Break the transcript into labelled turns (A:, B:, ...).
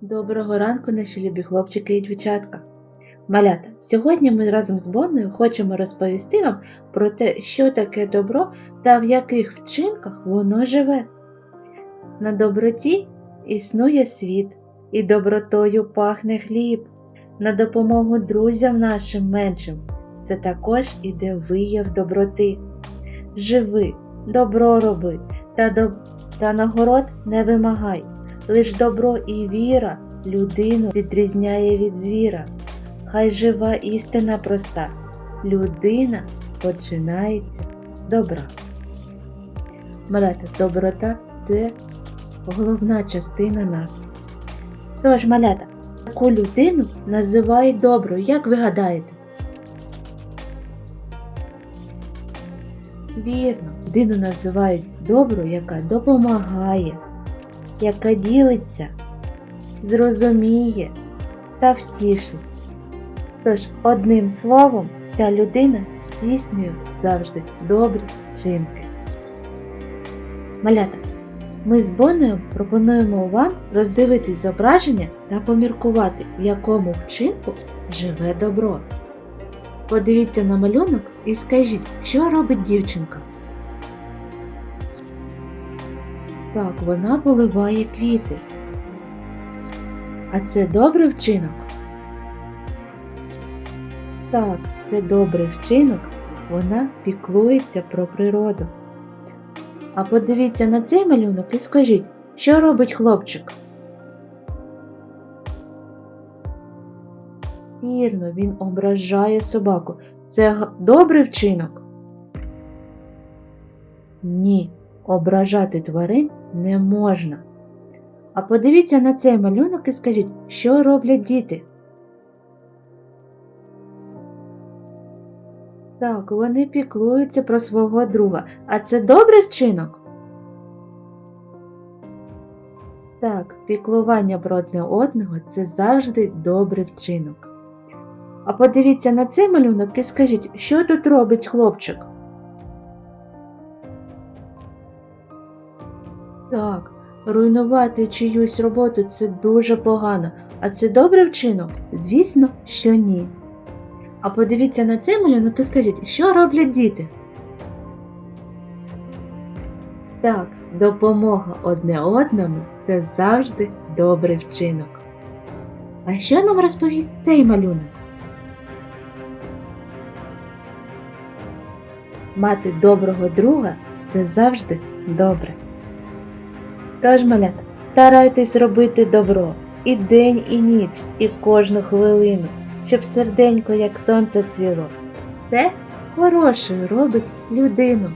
A: Доброго ранку, наші любі хлопчики і дівчатка. Малята, сьогодні ми разом з Бонною хочемо розповісти вам про те, що таке добро та в яких вчинках воно живе. На доброті існує світ, і добротою пахне хліб. На допомогу друзям нашим меншим це також іде вияв доброти. Живи, добро роби та, доб... та нагород не вимагай. Лиш добро і віра людину відрізняє від звіра. Хай жива істина проста. Людина починається з добра. Малята, доброта це головна частина нас. Тож, малята, таку людину називають доброю, як ви гадаєте? Вірно, людину називають доброю, яка допомагає, яка ділиться, зрозуміє та втішить. Тож, одним словом, ця людина здійснює завжди добрі вчинки. Малята, ми з Боною пропонуємо вам роздивитись зображення та поміркувати, в якому вчинку живе добро. Подивіться на малюнок і скажіть, що робить дівчинка. Так, вона поливає квіти. А це добрий вчинок? Так, це добрий вчинок, вона піклується про природу. А подивіться на цей малюнок і скажіть, що робить хлопчик? Вірно, він ображає собаку. Це добрий вчинок? Ні, ображати тварин не можна. А подивіться на цей малюнок і скажіть, що роблять діти? Так, вони піклуються про свого друга. А це добрий вчинок? Так, піклування про одне одного це завжди добрий вчинок. А подивіться на цей малюнок і скажіть, що тут робить хлопчик? Так, руйнувати чиюсь роботу це дуже погано. А це добрий вчинок? Звісно, що ні. А подивіться на цей малюнок і скажіть, що роблять діти? Так, допомога одне одному це завжди добрий вчинок. А що нам розповість цей малюнок? Мати доброго друга це завжди добре. Тож, малята, старайтесь робити добро і день, і ніч, і кожну хвилину, щоб серденько, як сонце цвіло. Це хорошою робить людину.